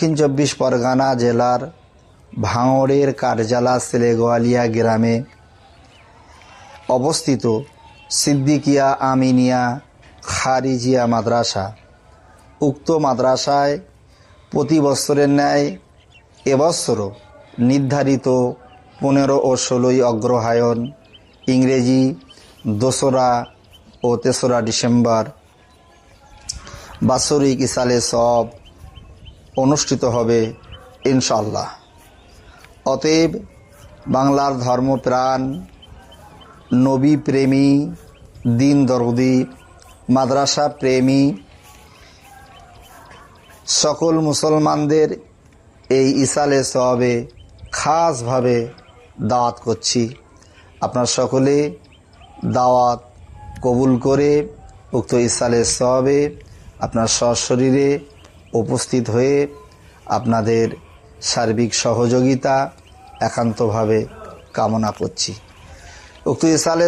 দক্ষিণ চব্বিশ পরগনা জেলার ভাঙড়ের কারজালা সেলেগোয়ালিয়া গ্রামে অবস্থিত সিদ্দিকিয়া আমিনিয়া খারিজিয়া মাদ্রাসা। উক্ত মাদ্রাসায় প্রতি বছরের ন্যায় এবছরও নির্ধারিত পনেরো ও ষোলোই অগ্রহায়ণ ইংরেজি, দোসরা ও তেসরা ডিসেম্বর বাৎসরিক ইসালে সব অনুষ্ঠিত হবে ইনশাল্লাহ অতএব বাংলার ধর্মপ্রাণ, নবী প্রেমী, দিন দরদি, মাদ্রাসা প্রেমী, সকল মুসলমানদের এই ইসালে সবে খাসভাবে দাওয়াত করছি। আপনার সকলে দাওয়াত কবুল করে উক্ত ইসালে সবে আপনার সশরীরে উপস্থিত হয়ে আপনাদের সার্বিক সহযোগিতা একান্তভাবে কামনা করছি। উক্ত ইসালে